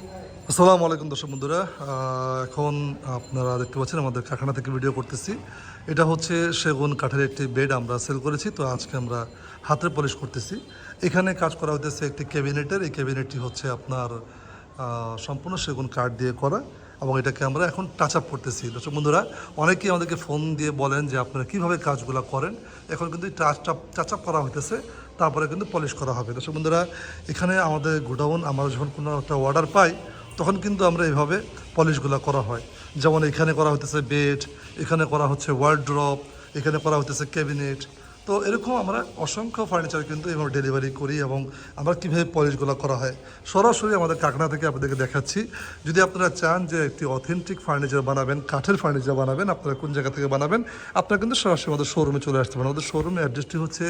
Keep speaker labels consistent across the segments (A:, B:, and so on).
A: আসসালামু আলাইকুম দর্শক বন্ধুরা। এখন আপনারা দেখতে পাচ্ছেন আমাদের কারখানা থেকে ভিডিও করতেছি। এটা হচ্ছে সেগুন কাঠের একটি বেড আমরা সেল করেছি, তো আজকে আমরা হাতের পলিশ করতেছি। এখানে কাজ করা হতেছে একটি ক্যাবিনেটের এই ক্যাবিনেটটি হচ্ছে আপনার সম্পূর্ণ সেগুন কাঠ দিয়ে করা এবং এটাকে আমরা এখন টাচ আপ করতেছি। দর্শক বন্ধুরা, অনেকেই আমাদেরকে ফোন দিয়ে বলেন যে আপনারা কীভাবে কাজগুলো করেন। এখন কিন্তু টাচ আপ টাচ আপ করা হইতেছে। তারপরে কিন্তু পলিশ করা হবে। দর্শক বন্ধুরা, এখানে আমাদের গোডাউন, আমরা যখন কোনো একটা অর্ডার পাই, তখন কিন্তু আমরা এইভাবে পলিশগুলো করা হয়। যেমন এখানে করা হতেছে বেড এখানে করা হচ্ছে ওয়ার্ড্রপ এখানে করা হতেছে ক্যাবিনেট তো এরকম আমরা অসংখ্য ফার্নিচার কিন্তু এভাবে ডেলিভারি করি এবং আমরা কীভাবে পলিশগুলো করা হয়। সরাসরি আমাদের কাকনা থেকে আপনাদেরকে দেখাচ্ছি। যদি আপনারা চান যে একটি অথেন্টিক ফার্নিচার বানাবেন, কাঠের ফার্নিচার বানাবেন, আপনারা কোন জায়গা থেকে বানাবেন, আপনারা কিন্তু সরাসরি আমাদের শোরুমে চলে আসতে পারেন। আমাদের শোরুমের অ্যাড্রেসটি হচ্ছে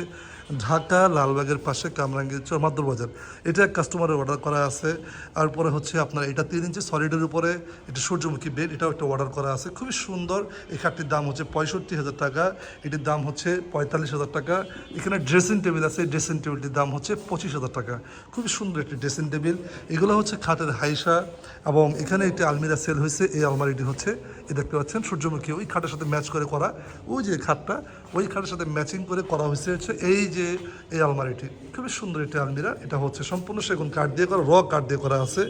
A: ঢাকা লালবাগের পাশে কামরাঙ্গি চরমাদ্দুর বাজার। এটা কাস্টমারের অর্ডার করা আছে। তারপরে হচ্ছে আপনার এটা তিন ইঞ্চি সলিডের উপরে, এটা সূর্যমুখী বেড এটাও একটা অর্ডার করা আছে। খুবই সুন্দর। এই খাটটির দাম হচ্ছে পঁয়ষট্টি হাজার টাকা। এটির দাম হচ্ছে পঁয়তাল্লিশ হাজার টাকা। এখানে ড্রেসিং টেবিল আছে ড্রেসিং টেবিলটির দাম হচ্ছে পঁচিশ হাজার টাকা। খুবই সুন্দর একটি ড্রেসিং টেবিল এগুলো হচ্ছে খাটের হাইসা এবং এখানে একটি আলমিরা সেল হয়েছে, এই আলমারিটি হচ্ছে। এই দেখতে পাচ্ছেন, সূর্যমুখী, ওই খাটের সাথে ম্যাচ করে করা। ওই যে খাটটা, ওই খাটের সাথে ম্যাচিং করে করা হয়েছে হচ্ছে এই যে এই আলমারিটি। খুবই সুন্দর একটি আলমিরা। এটা হচ্ছে সম্পূর্ণ সেগুন কাঠ দিয়ে করা র কাঠ দিয়ে করা আছে।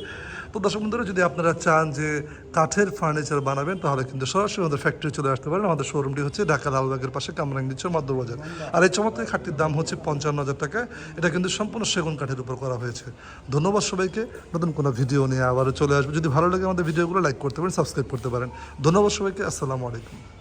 A: তো দর্শক বন্ধুরা, যদি আপনারা চান যে কাঠের ফার্নিচার বানাবেন, তাহলে কিন্তু সরাসরি আমাদের ফ্যাক্টরি চলে আসতে পারেন। আমাদের শোরুমটি হচ্ছে ঢাকা লালবাগের পাশে কামরাঙ্গিচর বাজার। আর এই চমৎকার খাটটির দাম হচ্ছে পঞ্চান্ন হাজার টাকা এটা কিন্তু সম্পূর্ণ সেগুন কাঠের উপর করা হয়েছে। ধন্যবাদ সবাইকে। নতুন কোনো ভিডিও নিয়ে আবারও চলে আসবে। যদি ভালো লাগে আমাদের ভিডিওগুলো লাইক করতে পারেন সাবস্ক্রাইব করতে পারেন। ধন্যবাদ সবাইকে। আসসালামু আলাইকুম।